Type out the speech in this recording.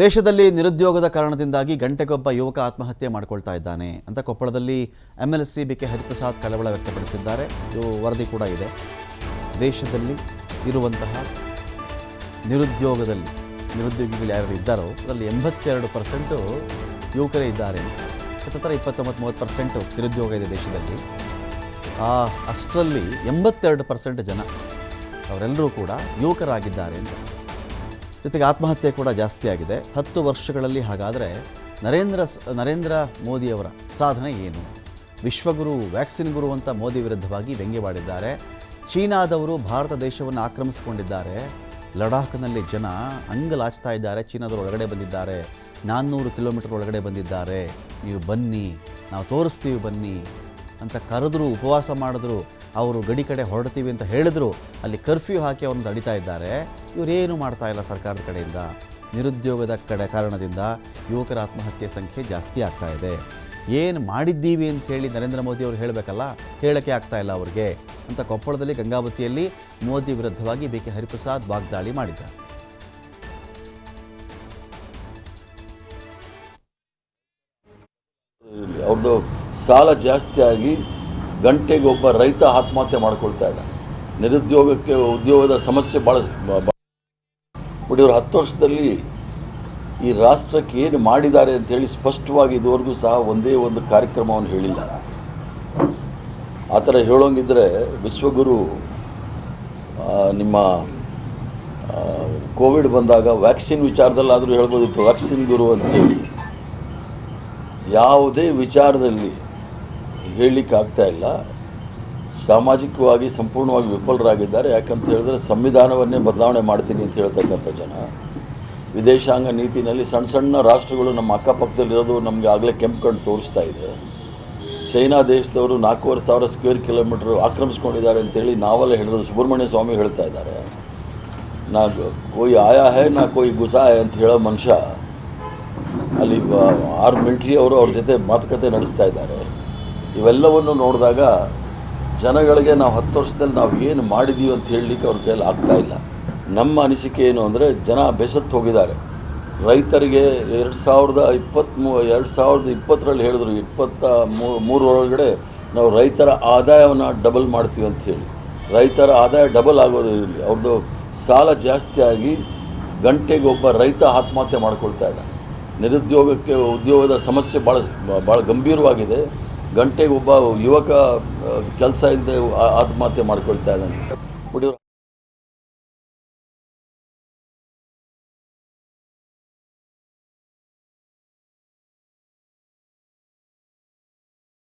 ದೇಶದಲ್ಲಿ ನಿರುದ್ಯೋಗದ ಕಾರಣದಿಂದಾಗಿ ಗಂಟೆಗೊಬ್ಬ ಯುವಕ ಆತ್ಮಹತ್ಯೆ ಮಾಡಿಕೊಳ್ತಾ ಇದ್ದಾನೆ ಅಂತ ಕೊಪ್ಪಳದಲ್ಲಿ M L C B K Hariprasad ಕಳವಳ ವ್ಯಕ್ತಪಡಿಸಿದ್ದಾರೆ. ಇದು ವರದಿ ಕೂಡ ಇದೆ. ದೇಶದಲ್ಲಿ ಇರುವಂತಹ ನಿರುದ್ಯೋಗದಲ್ಲಿ ನಿರುದ್ಯೋಗಿಗಳು ಯಾರು ಇದ್ದಾರೋ ಅದರಲ್ಲಿ ಎಂಬತ್ತೆರಡು ಪರ್ಸೆಂಟು ಯುವಕರೇ ಇದ್ದಾರೆ. ಹತ್ತತ್ರ ಇಪ್ಪತ್ತೊಂಬತ್ತು, ಮೂವತ್ತು ಪರ್ಸೆಂಟು ನಿರುದ್ಯೋಗ ಇದೆ ದೇಶದಲ್ಲಿ. ಆ ಅಷ್ಟರಲ್ಲಿ ಎಂಬತ್ತೆರಡು ಪರ್ಸೆಂಟ್ ಜನ ಅವರೆಲ್ಲರೂ ಕೂಡ ಯುವಕರಾಗಿದ್ದಾರೆ ಅಂತ. ಜೊತೆಗೆ ಆತ್ಮಹತ್ಯೆ ಕೂಡ ಜಾಸ್ತಿ ಆಗಿದೆ. ಹತ್ತು ವರ್ಷಗಳಲ್ಲಿ ಹಾಗಾದರೆ ನರೇಂದ್ರ ನರೇಂದ್ರ ಮೋದಿಯವರ ಸಾಧನೆ ಏನು? ವಿಶ್ವಗುರು, ವ್ಯಾಕ್ಸಿನ್ ಗುರು ಅಂತ ಮೋದಿ ವಿರುದ್ಧವಾಗಿ ವ್ಯಂಗ್ಯವಾಡಿದ್ದಾರೆ. ಚೀನಾದವರು ಭಾರತ ದೇಶವನ್ನು ಆಕ್ರಮಿಸಿಕೊಂಡಿದ್ದಾರೆ. ಲಡಾಖ್ನಲ್ಲಿ ಜನ ಅಂಗಲಾಚ್ತಾ ಇದ್ದಾರೆ. ಚೀನಾದವರು ಒಳಗಡೆ ಬಂದಿದ್ದಾರೆ. ನಾನ್ನೂರು ಕಿಲೋಮೀಟರ್ ಒಳಗಡೆ ಬಂದಿದ್ದಾರೆ. ನೀವು ಬನ್ನಿ, ನಾವು ತೋರಿಸ್ತೀವಿ ಬನ್ನಿ ಅಂತ ಕರೆದ್ರು, ಉಪವಾಸ ಮಾಡಿದ್ರು. ಅವರು ಗಡಿ ಕಡೆ ಹೊರಡ್ತೀವಿ ಅಂತ ಹೇಳಿದ್ರು, ಅಲ್ಲಿ ಕರ್ಫ್ಯೂ ಹಾಕಿ ಅವ್ರನ್ನ ತಡಿತಾ ಇದ್ದಾರೆ. ಇವರೇನು ಮಾಡ್ತಾ ಇಲ್ಲ ಸರ್ಕಾರದ ಕಡೆಯಿಂದ. ನಿರುದ್ಯೋಗದ ಕಡೆ ಕಾರಣದಿಂದ ಯುವಕರ ಆತ್ಮಹತ್ಯೆ ಸಂಖ್ಯೆ ಜಾಸ್ತಿ ಆಗ್ತಾ ಇದೆ. ಏನು ಮಾಡಿದ್ದೀವಿ ಅಂತ ಹೇಳಿ ನರೇಂದ್ರ ಮೋದಿ ಅವರು ಹೇಳಬೇಕಲ್ಲ, ಹೇಳಕ್ಕೆ ಆಗ್ತಾ ಇಲ್ಲ ಅವ್ರಿಗೆ ಅಂತ ಕೊಪ್ಪಳದಲ್ಲಿ ಗಂಗಾವತಿಯಲ್ಲಿ ಮೋದಿ ವಿರುದ್ಧವಾಗಿ ಬಿ ಕೆ ಹರಿಪ್ರಸಾದ್ ವಾಗ್ದಾಳಿ ಮಾಡಿದ್ದಾರೆ. ಅವ್ರದ್ದು ಸಾಲ ಜಾಸ್ತಿ ಆಗಿ ಗಂಟೆಗೆ ಒಬ್ಬ ರೈತ ಆತ್ಮಹತ್ಯೆ ಮಾಡ್ಕೊಳ್ತಾ ಇದ್ದ ನಿರುದ್ಯೋಗಕ್ಕೆ ಉದ್ಯೋಗದ ಸಮಸ್ಯೆ ಭಾಳ ಬಟ್ ಇವರು ಹತ್ತು ವರ್ಷದಲ್ಲಿ ಈ ರಾಷ್ಟ್ರಕ್ಕೆ ಏನು ಮಾಡಿದ್ದಾರೆ ಅಂತೇಳಿ ಸ್ಪಷ್ಟವಾಗಿ ಇದುವರೆಗೂ ಸಹ ಒಂದೇ ಒಂದು ಕಾರ್ಯಕ್ರಮವನ್ನು ಹೇಳಿಲ್ಲ. ಆ ಥರ ಹೇಳೋಂಗಿದ್ರೆ ವಿಶ್ವಗುರು ನಿಮ್ಮ ಕೋವಿಡ್ ಬಂದಾಗ ವ್ಯಾಕ್ಸಿನ್ ವಿಚಾರದಲ್ಲಾದರೂ ಹೇಳ್ಬೋದಿತ್ತು. ವ್ಯಾಕ್ಸಿನ್ ಗುರು ಅಂತೇಳಿ ಯಾವುದೇ ವಿಚಾರದಲ್ಲಿ ಹೇಳಲಿಕ್ಕೆ ಆಗ್ತಾ ಇಲ್ಲ. ಸಾಮಾಜಿಕವಾಗಿ ಸಂಪೂರ್ಣವಾಗಿ ವಿಫಲರಾಗಿದ್ದಾರೆ. ಯಾಕಂತ ಹೇಳಿದ್ರೆ ಸಂವಿಧಾನವನ್ನೇ ಬದಲಾವಣೆ ಮಾಡ್ತೀನಿ ಅಂತ ಹೇಳ್ತಕ್ಕಂಥ ಜನ. ವಿದೇಶಾಂಗ ನೀತಿನಲ್ಲಿ ಸಣ್ಣ ಸಣ್ಣ ರಾಷ್ಟ್ರಗಳು ನಮ್ಮ ಅಕ್ಕಪಕ್ಕದಲ್ಲಿರೋದು ನಮಗೆ ಆಗಲೇ ಕೆಂಪು ಕಣ್ಣು ತೋರಿಸ್ತಾ ಇದೆ. ಚೈನಾ ದೇಶದವರು ನಾಲ್ಕೂವರೆ ಸಾವಿರ ಸ್ಕ್ವೇರ್ ಕಿಲೋಮೀಟರ್ ಆಕ್ರಮಿಸ್ಕೊಂಡಿದ್ದಾರೆ ಅಂತೇಳಿ ನಾವೆಲ್ಲ ಹೇಳಿದ್ರು ಸುಬ್ರಹ್ಮಣ್ಯ ಸ್ವಾಮಿ ಹೇಳ್ತಾ ಇದ್ದಾರೆ. ನಾ ಕೋಯಿ ಆಯಾ ಹೇ, ನಾ ಕೋಯಿ ಗುಸಾ ಹೇ ಅಂತ ಹೇಳೋ ಮನುಷ್ಯ ಅಲ್ಲಿ ಆರ್ ಮಿಲಿಟ್ರಿ ಅವರು ಅವ್ರ ಜೊತೆ ಮಾತುಕತೆ ನಡೆಸ್ತಾ ಇದ್ದಾರೆ. ಇವೆಲ್ಲವನ್ನು ನೋಡಿದಾಗ ಜನಗಳಿಗೆ ನಾವು ಹತ್ತು ವರ್ಷದಲ್ಲಿ ನಾವು ಏನು ಮಾಡಿದ್ದೀವಿ ಅಂತ ಹೇಳಲಿಕ್ಕೆ ಅವ್ರ ಕೈಯಲ್ಲಿ ಆಗ್ತಾ ಇಲ್ಲ. ನಮ್ಮ ಅನಿಸಿಕೆ ಏನು ಅಂದರೆ ಜನ ಬೆಸತ್ತು ಹೋಗಿದ್ದಾರೆ. ರೈತರಿಗೆ ಎರಡು ಸಾವಿರದ ಇಪ್ಪತ್ತ್ಮೂ ಎರಡು ಸಾವಿರದ ಇಪ್ಪತ್ತರಲ್ಲಿ ಹೇಳಿದ್ರು, ಇಪ್ಪತ್ತ ಮೂರು ಮೂರರೊಳಗಡೆ ನಾವು ರೈತರ ಆದಾಯವನ್ನು ಡಬಲ್ ಮಾಡ್ತೀವಿ ಅಂತ ಹೇಳಿ. ರೈತರ ಆದಾಯ ಡಬಲ್ ಆಗೋದು ಅವ್ರದ್ದು ಸಾಲ ಜಾಸ್ತಿಯಾಗಿ ಗಂಟೆಗೆ ಒಬ್ಬ ರೈತ ಆತ್ಮಹತ್ಯೆ ಮಾಡ್ಕೊಳ್ತಾ ಇದ್ದ ನಿರುದ್ಯೋಗಕ್ಕೆ, ಉದ್ಯೋಗದ ಸಮಸ್ಯೆ ಭಾಳ ಭಾಳ ಗಂಭೀರವಾಗಿದೆ. ಗಂಟೆಗೆ ಒಬ್ಬ ಯುವಕ ಕೆಲಸ ಇಲ್ಲದೆ ಆತ್ಮಹತ್ಯೆ ಮಾಡ್ಕೊಳ್ತಾ ಇದ್ದಾನೆ.